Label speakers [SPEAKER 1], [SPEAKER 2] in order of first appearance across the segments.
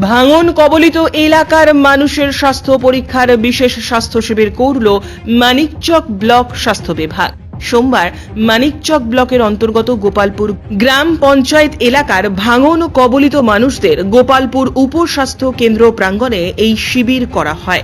[SPEAKER 1] ভাঙন কবলিত এলাকার মানুষের স্বাস্থ্য পরীক্ষার বিশেষ স্বাস্থ্য শিবির করল মানিকচক ব্লক স্বাস্থ্য বিভাগ। সোমবার মানিকচক ব্লকের অন্তর্গত গোপালপুর গ্রাম পঞ্চায়েত এলাকার ভাঙন কবলিত মানুষদের গোপালপুর উপস্বাস্থ্য কেন্দ্র প্রাঙ্গণে এই শিবির করা হয়।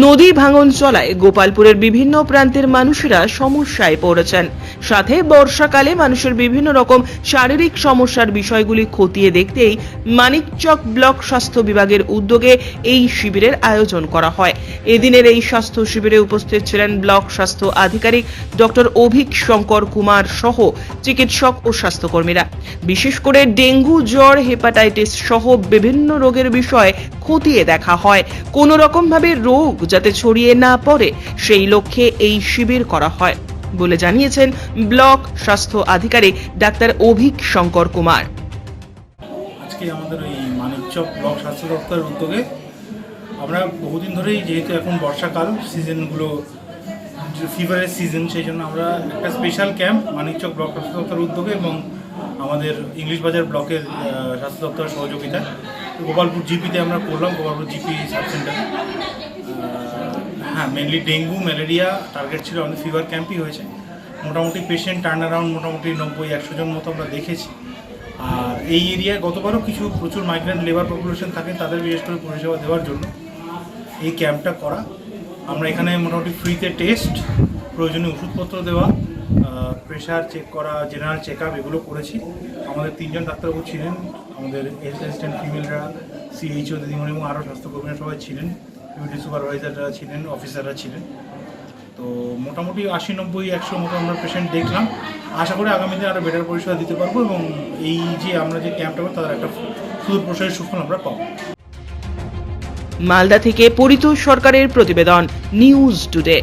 [SPEAKER 1] নদী ভাঙন চলায় গোপালপুরের বিভিন্ন প্রান্তের মানুষেরা সমস্যায় পড়েছেন। সাথে বর্ষাকালে মানুষের বিভিন্ন রকম শারীরিক সমস্যার বিষয়গুলি খতিয়ে দেখতেই মানিকচক ব্লক স্বাস্থ্য বিভাগের উদ্যোগে এই শিবিরের আয়োজন করা হয়। এদিনের এই স্বাস্থ্য শিবিরে উপস্থিত ছিলেন ব্লক স্বাস্থ্য আধিকারিক ডক্টর অভিক শঙ্কর কুমার সহ চিকিৎসক ও স্বাস্থ্যকর্মীরা। বিশেষ করে ডেঙ্গু, জ্বর, হেপাটাইটিস সহ বিভিন্ন রোগের বিষয়ে খতিয়ে দেখা হয়। কোনো রকমভাবে রোগ যাতে ছড়িয়ে না পড়ে সেই লক্ষ্যে এই শিবির করা হয়, বলে জানিয়েছেন ব্লক স্বাস্থ্য আধিকারিক ডাক্তার অভিক শঙ্কর কুমার।
[SPEAKER 2] আজকে আমাদের ওই মানিকচক ব্লক স্বাস্থ্য দপ্তরের উদ্যোগে আমরা বহুদিন ধরেই যেহেতু এখন বর্ষাকাল, সিজনগুলো ফিভারের সিজন সেই জন্য আমরা একটা স্পেশাল ক্যাম্প মানিকচক ব্লক স্বাস্থ্য দপ্তরের উদ্যোগে এবং আমাদের ইংলিশ বাজার ব্লকের স্বাস্থ্য দপ্তরের সহযোগিতায় গোপালপুর জিপিতে আমরা করলাম, গোপালপুর জিপি সাব সেন্টারে হ্যাঁ মেনলি ডেঙ্গু ম্যালেরিয়া টার্গেট ছিল আমাদের ফিভার ক্যাম্পই হয়েছে। মোটামুটি পেশেন্ট টার্ন অ্যারাউন্ড মোটামুটি নব্বই, একশো জন মতো আমরা দেখেছি। আর এই এরিয়ায় গতবারও কিছু প্রচুর মাইগ্রেন্ট লেবার পপুলেশন থাকে, তাদের বিশেষ করে পরিষেবা দেওয়ার জন্য এই ক্যাম্পটা করা। আমরা এখানে মোটামুটি ফ্রিতে টেস্ট প্রয়োজনীয় ওষুধপত্র দেওয়া প্রেশার চেক করা জেনারেল চেক আপ এগুলো করেছি। আমাদের তিনজন ডাক্তারবাবু ছিলেন, আমাদের হেলথ অ্যাসিস্ট্যান্ট ফিমেলরা সিএইচও দিদিমণি এবং আরও স্বাস্থ্যকর্মীরা সবাই ছিলেন। ডিউটি সুপারভাইজাররা ছিলেন অফিসাররা ছিলেন। তো মোটামুটি আশি, নব্বই, একশো মতো আমরা পেশেন্ট দেখলাম। আশা করি আগামী দিনে আরও বেটার পরিষেবা দিতে পারব এবং এই যে আমরা যে ক্যাম্পটা করব তাদের একটা সুদূর প্রসারের সুফল আমরা পাবো।
[SPEAKER 1] মালদা থেকে পরিতোষ সরকারের প্রতিবেদন নিউজ টুডে